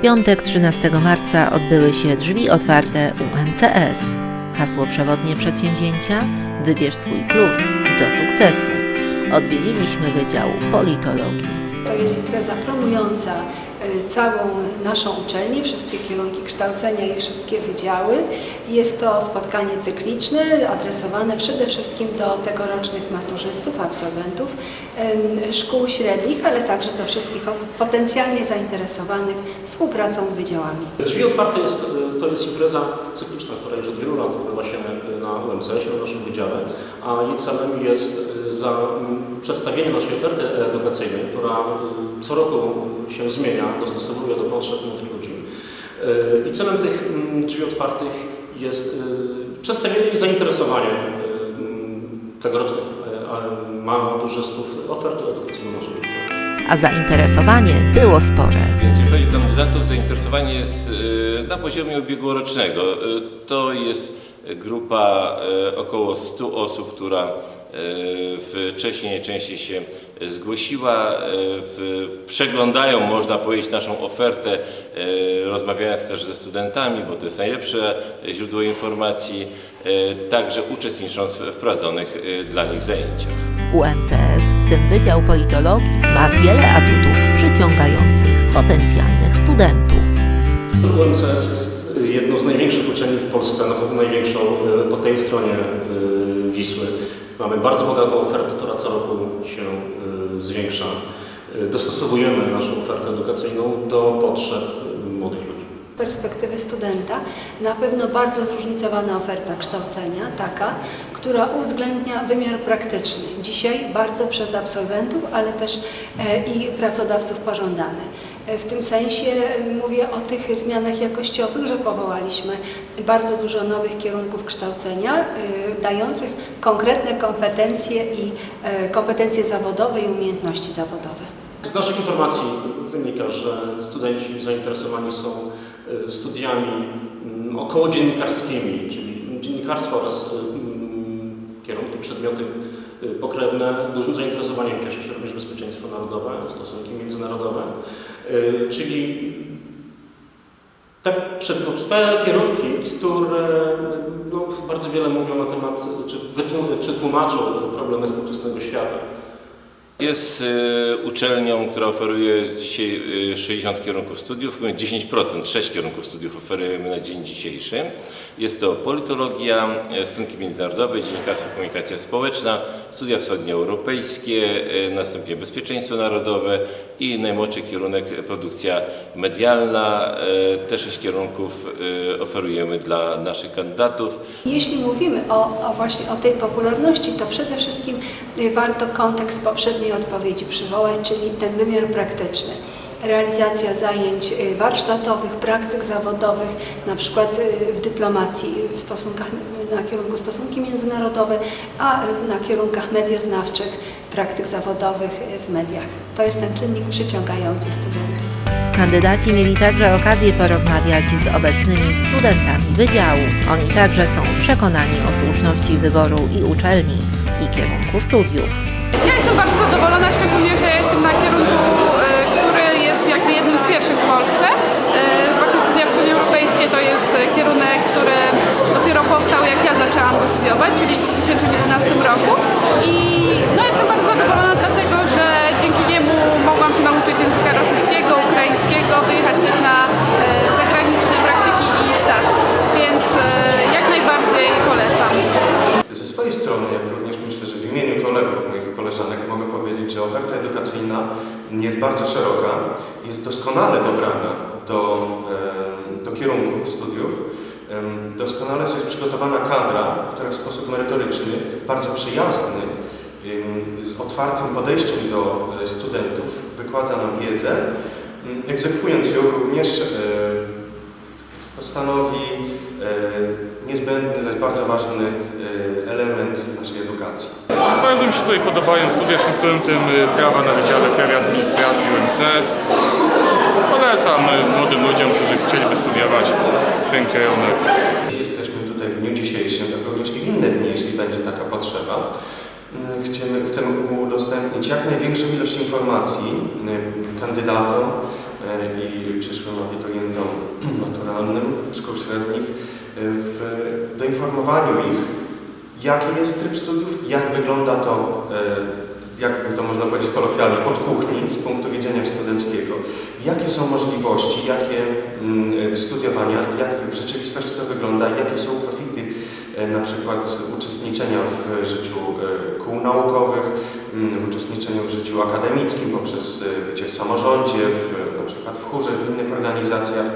W piątek 13 marca odbyły się drzwi otwarte UMCS. Hasło przewodnie przedsięwzięcia Wybierz swój klucz do sukcesu. Odwiedziliśmy Wydział Politologii. To jest impreza promująca całą naszą uczelnię, wszystkie kierunki kształcenia i wszystkie wydziały. Jest to spotkanie cykliczne, adresowane przede wszystkim do tegorocznych maturzystów, absolwentów szkół średnich, ale także do wszystkich osób potencjalnie zainteresowanych współpracą z wydziałami. Drzwi otwarte jest, y, to jest impreza cykliczna, która już od wielu lat odbywa się y, na UMCS-ie, na naszym wydziale, a jej celem jest y, za mm, przedstawienie naszej oferty edukacyjnej, która y, co roku się zmienia, dostosowuje do potrzeb młodych ludzi. Y, I celem tych mm, drzwi otwartych jest y, przedstawienie i zainteresowanie y, mm, tegorocznych maturzystów ofertą edukacyjną wydziału. A zainteresowanie było spore. Więc jeżeli chodzi o kandydatów, zainteresowanie jest na poziomie ubiegłorocznego. To jest grupa około 100 osób, która wcześniej najczęściej się zgłosiła. W- Przeglądają, można powiedzieć, naszą ofertę, y, rozmawiając też ze studentami, bo to jest najlepsze źródło informacji, także uczestnicząc w wprowadzonych y, dla nich zajęciach. UMCS, w tym Wydział Politologii, ma wiele atutów przyciągających potencjalnych studentów. UMCS jest jedną z największych uczelni w Polsce, na pewno największą po tej stronie Wisły. Mamy bardzo bogatą ofertę, która co roku się y, zwiększa. Y, Dostosowujemy naszą ofertę edukacyjną do potrzeb y, młodych ludzi. Perspektywy studenta na pewno bardzo zróżnicowana oferta kształcenia, taka, która uwzględnia wymiar praktyczny. Dzisiaj bardzo przez absolwentów, ale też e, i pracodawców pożądany. E, W tym sensie e, mówię o tych zmianach jakościowych, że powołaliśmy bardzo dużo nowych kierunków kształcenia, e, dających konkretne kompetencje i kompetencje zawodowe i umiejętności zawodowe. Z naszych informacji wynika, że studenci zainteresowani są studiami mm, około dziennikarskimi, czyli dziennikarstwo oraz mm, kierunki, przedmioty pokrewne. Dużym zainteresowaniem cieszy się również bezpieczeństwo narodowe, stosunki międzynarodowe, czyli te, przedmioty, te kierunki, które no, bardzo wiele mówią na temat, czy, czy tłumaczą problemy współczesnego świata. Jest y, uczelnią, która oferuje dzisiaj y, 60 kierunków studiów. My 10%, 6 kierunków studiów oferujemy na dzień dzisiejszy. Jest to politologia, y, stosunki międzynarodowe, dziennikarstwo, komunikacja społeczna, studia wschodnioeuropejskie, y, następnie bezpieczeństwo narodowe i najmłodszy kierunek produkcja medialna. Y, Te 6 kierunków y, oferujemy dla naszych kandydatów. Jeśli mówimy o, o właśnie o tej popularności, to przede wszystkim y, warto kontekst poprzedniej odpowiedzi przywołać, czyli ten wymiar praktyczny. Realizacja zajęć y, warsztatowych, praktyk zawodowych, na przykład y, w dyplomacji, w stosunkach, na kierunku stosunki międzynarodowe, a y, na kierunkach medioznawczych, praktyk zawodowych y, w mediach. To jest ten czynnik przyciągający studentów. Kandydaci mieli także okazję porozmawiać z obecnymi studentami wydziału. Oni także są przekonani o słuszności wyboru i uczelni, i kierunku studiów. Ja jestem bardzo zadowolona, że oferta edukacyjna jest bardzo szeroka, jest doskonale dobrana do, do kierunków studiów. Doskonale jest przygotowana kadra, która w sposób merytoryczny, bardzo przyjazny, z otwartym podejściem do e, studentów wykłada nam wiedzę, egzekwując ją również e, postanowi e, niezbędny, lecz bardzo ważny element naszej edukacji. Bardzo mi się tutaj podobają studia, w w tym, y, prawa na Wydziale Prawie Administracji UMCS. Polecam y, młodym ludziom, którzy chcieliby studiować ten kierunek. Jesteśmy tutaj w dniu dzisiejszym, jak również i w inne dni, jeśli będzie taka potrzeba. Mm, Chcemy, chcemy udostępnić jak największą ilość informacji y, kandydatom, i przyszłym abiturientom maturalnym szkół średnich w doinformowaniu ich, jaki jest tryb studiów, jak wygląda to, e, jakby to można powiedzieć kolokwialnie, od kuchni z punktu widzenia studenckiego, jakie są możliwości, jakie mm, studiowania, jak w rzeczywistości to wygląda, jakie są profity e, na przykład z uczestniczenia w życiu e, kół naukowych, mm, w uczestniczeniu w życiu akademickim poprzez bycie w samorządzie, w, na przykład w chórze, w innych organizacjach.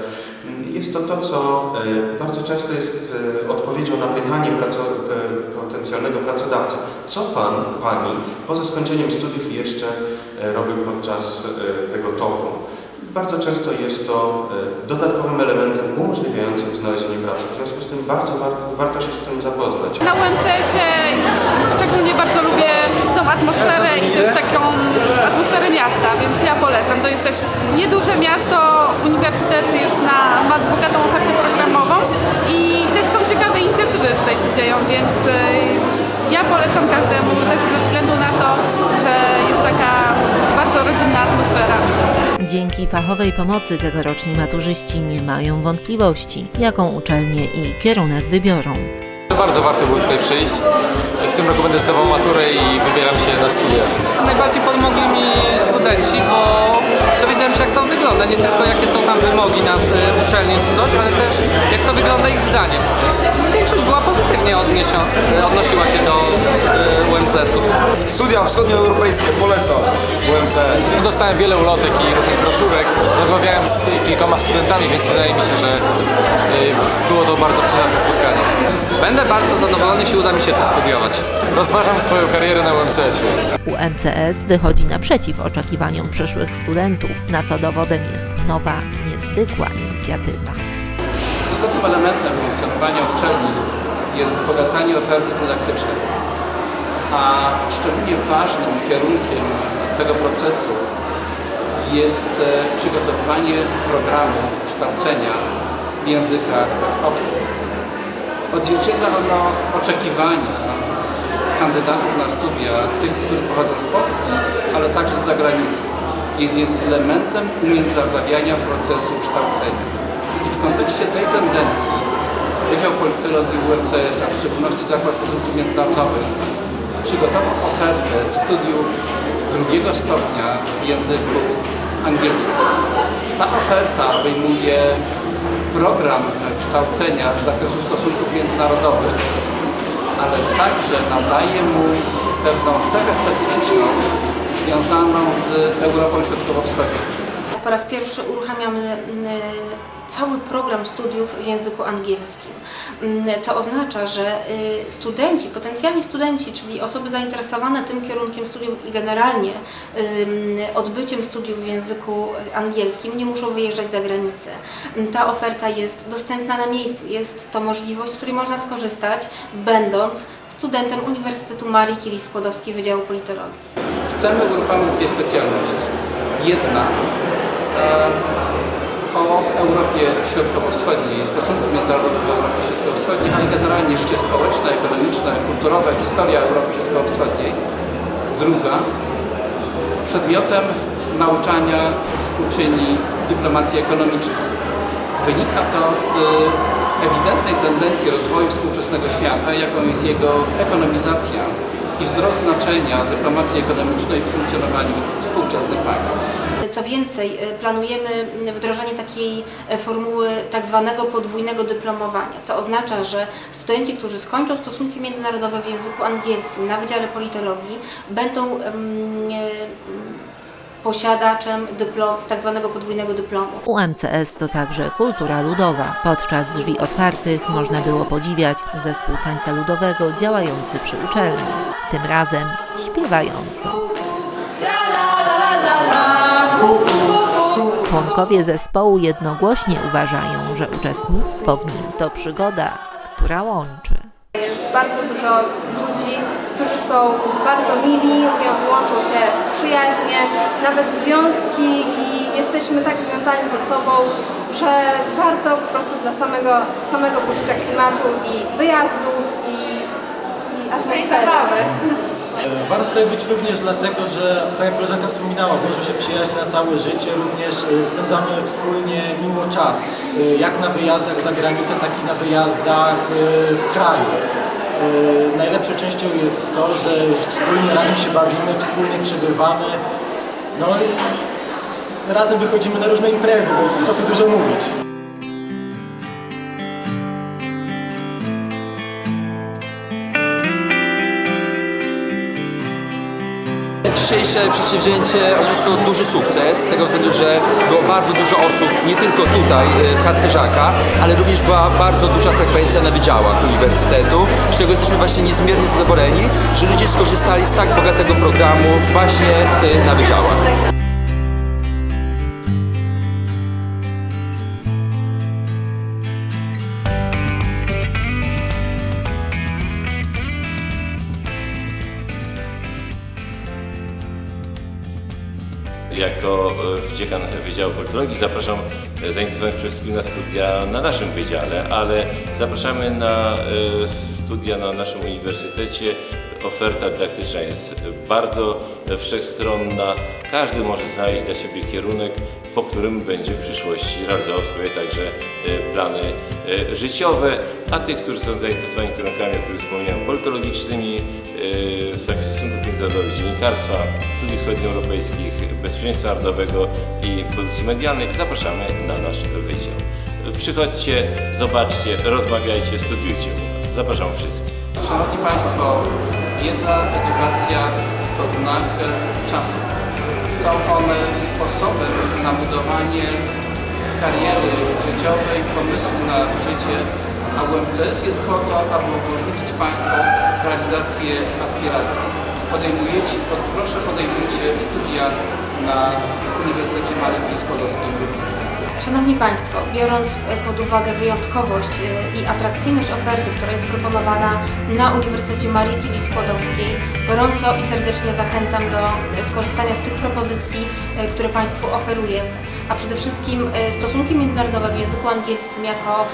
Mm, Jest to to, co bardzo często jest odpowiedzią na pytanie praco, e, potencjalnego pracodawcy. Co Pan, Pani poza skończeniem studiów jeszcze e, robi podczas e, tego toku? Bardzo często jest to e, dodatkowym elementem umożliwiającym znalezienie pracy. W związku z tym bardzo warto, warto się z tym zapoznać. Na UMCS-ie szczególnie bardzo lubię tą atmosferę i też taką atmosferę miasta, więc ja polecam. To jest też nieduże miasto, uniwersytet jest na, ma bogatą ofertę programową i też są ciekawe inicjatywy tutaj się dzieją, więc y, ja polecam każdemu też ze względu na to, że jest taka bardzo rodzinna atmosfera. Dzięki fachowej pomocy tegoroczni maturzyści nie mają wątpliwości, jaką uczelnię i kierunek wybiorą. Bardzo warto było tutaj przyjść. W tym roku będę zdawał maturę i wybieram się na studia. Najbardziej pomogli mi studenci, bo dowiedziałem się jak to wygląda, nie tylko jakie są tam wymogi na y, uczelni czy coś, ale też jak to wygląda ich zdaniem. Większość była pozytywnie odniesia- y, odnosiła się do y, UMCS-u. Studia wschodnioeuropejskie polecam UMCS. Dostałem wiele ulotek i różnych broszurek. Rozmawiałem z kilkoma studentami, więc wydaje mi się, że y, było to bardzo przyjemne spotkanie. Będę bardzo zadowolony, jeśli uda mi się to studiować. Rozważam swoją karierę na UMCS-ie. UMCS wychodzi naprzeciw oczekiwaniom przyszłych studentów, na co dowodem jest nowa, niezwykła inicjatywa. Istotnym elementem funkcjonowania uczelni jest wzbogacanie oferty dydaktycznej, a szczególnie ważnym kierunkiem tego procesu jest e, przygotowywanie programów kształcenia w językach obcych. Odzwierciedla ono oczekiwania kandydatów na studia, tych, którzy pochodzą z Polski, ale także z zagranicy. Jest więc elementem umiędzynarodawiania procesu kształcenia. I w kontekście tej tendencji Wydział Politologii UMCS, a w szczególności Zakład Stosunków Międzynarodowych, przygotował ofertę studiów drugiego stopnia w języku angielskim. Ta oferta obejmuje program kształcenia z zakresu stosunków międzynarodowych, ale także nadaje mu pewną cechę specyficzną związaną z Europą Środkowo-Wschodnią. Po raz pierwszy uruchamiamy mm, cały program studiów w języku angielskim, Mm, co oznacza, że y, studenci, potencjalni studenci, czyli osoby zainteresowane tym kierunkiem studiów i generalnie ym, odbyciem studiów w języku angielskim nie muszą wyjeżdżać za granicę. Mm, Ta oferta jest dostępna na miejscu, jest to możliwość, z której można skorzystać, będąc studentem Uniwersytetu Marii Curie Skłodowskiej Wydziału Politologii. Chcemy uruchomić dwie specjalności. Jedna e, o Europie Środkowo-Wschodniej, stosunków międzynarodowych w Europie Środkowo-Wschodniej, ale generalnie życie społeczne, ekonomiczne, kulturowe, historia Europy Środkowo-Wschodniej. Druga przedmiotem nauczania uczyni dyplomacji ekonomicznej. Wynika to z ewidentnej tendencji rozwoju współczesnego świata, jaką jest jego ekonomizacja i wzrost znaczenia dyplomacji ekonomicznej w funkcjonowaniu współczesnych państw. Co więcej, y, planujemy wdrożenie takiej e, formuły tak zwanego podwójnego dyplomowania, co oznacza, że studenci, którzy skończą stosunki międzynarodowe w języku angielskim na Wydziale Politologii, będą em, posiadaczem dyplom, tak zwanego podwójnego dyplomu. UMCS to także kultura ludowa. Podczas drzwi otwartych można było podziwiać zespół tańca ludowego działający przy uczelni, tym razem śpiewająco. Członkowie zespołu jednogłośnie uważają, że uczestnictwo w nim to przygoda, która łączy. Jest bardzo dużo ludzi, którzy są bardzo mili, łączą się w przyjaźnie, nawet związki i jesteśmy tak związani ze sobą, że warto po prostu dla samego, samego poczucia klimatu i wyjazdów i, i atmosfery. Warto tutaj być również dlatego, że tak jak koleżanka wspominała, wiążą się przyjaźnie na całe życie, również e, spędzamy wspólnie miło czas, e, jak na wyjazdach za granicę, tak i na wyjazdach e, w kraju. E, Najlepszą częścią jest to, że wspólnie razem się bawimy, wspólnie przebywamy, no i razem wychodzimy na różne imprezy, bo co tu dużo mówić. Dzisiejsze przedsięwzięcie odniosło duży sukces z tego względu, że było bardzo dużo osób, nie tylko tutaj e, w chatce ale również była bardzo duża frekwencja na wydziałach uniwersytetu, z czego jesteśmy właśnie niezmiernie zadowoleni, że ludzie skorzystali z tak bogatego programu właśnie e, na wydziałach. Jako e, dziekan Wydziału Politologii zapraszam e, zainteresowanych przede wszystkim na studia na naszym wydziale, ale zapraszamy na e, studia na naszym uniwersytecie. Oferta dydaktyczna jest bardzo wszechstronna. Każdy może znaleźć dla siebie kierunek, po którym będzie w przyszłości realizował swoje także e, plany e, życiowe, a tych, którzy są zainteresowani kierunkami, o których wspomniałem, politologicznymi, e, stosunków międzynarodowych, dziennikarstwa, studiów wschodnioeuropejskich, bezpieczeństwa narodowego i pozycji medialnej, zapraszamy na nasz wydział. Przychodźcie, zobaczcie, rozmawiajcie, studiujcie u nas. Zapraszam wszystkich. Szanowni Państwo, wiedza, edukacja to znak czasów. Są one sposobem na budowanie kariery życiowej, pomysłu na życie, a UMCS jest po to, aby umożliwić Państwu realizację aspiracji. Podejmujecie, pod, proszę podejmujcie studia na Uniwersytecie Marii Curie Skłodowskiej w Lublinie. Szanowni Państwo, biorąc e, pod uwagę wyjątkowość e, i atrakcyjność oferty, która jest proponowana na Uniwersytecie Marii Curie Skłodowskiej, gorąco i serdecznie zachęcam do e, skorzystania z tych propozycji, które Państwu oferujemy. A przede wszystkim stosunki międzynarodowe w języku angielskim jako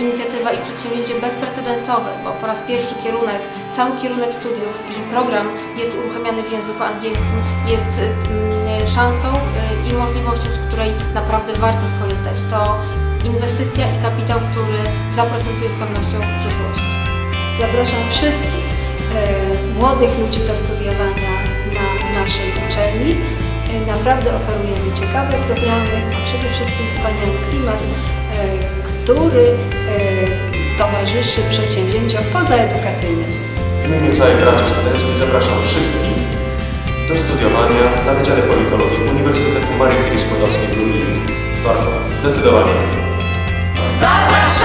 inicjatywa i przedsięwzięcie bezprecedensowe, bo po raz pierwszy kierunek, cały kierunek studiów i program jest uruchamiany w języku angielskim, jest szansą e, i możliwością, z której naprawdę warto skorzystać. To inwestycja i kapitał, który zaprocentuje z pewnością w przyszłości. Zapraszam wszystkich e, młodych ludzi do studiowania na naszej uczelni. E, naprawdę oferujemy ciekawe programy, a przede wszystkim wspaniały klimat, e, który e, towarzyszy przedsięwzięciom pozaedukacyjnym. W imieniu całej branży studenckiej zapraszam wszystkich do studiowania na Wydziale Politologii Uniwersytetu Marii Curie Skłodowskiej w Lublinie. Warto, zdecydowanie. Zapraszamy!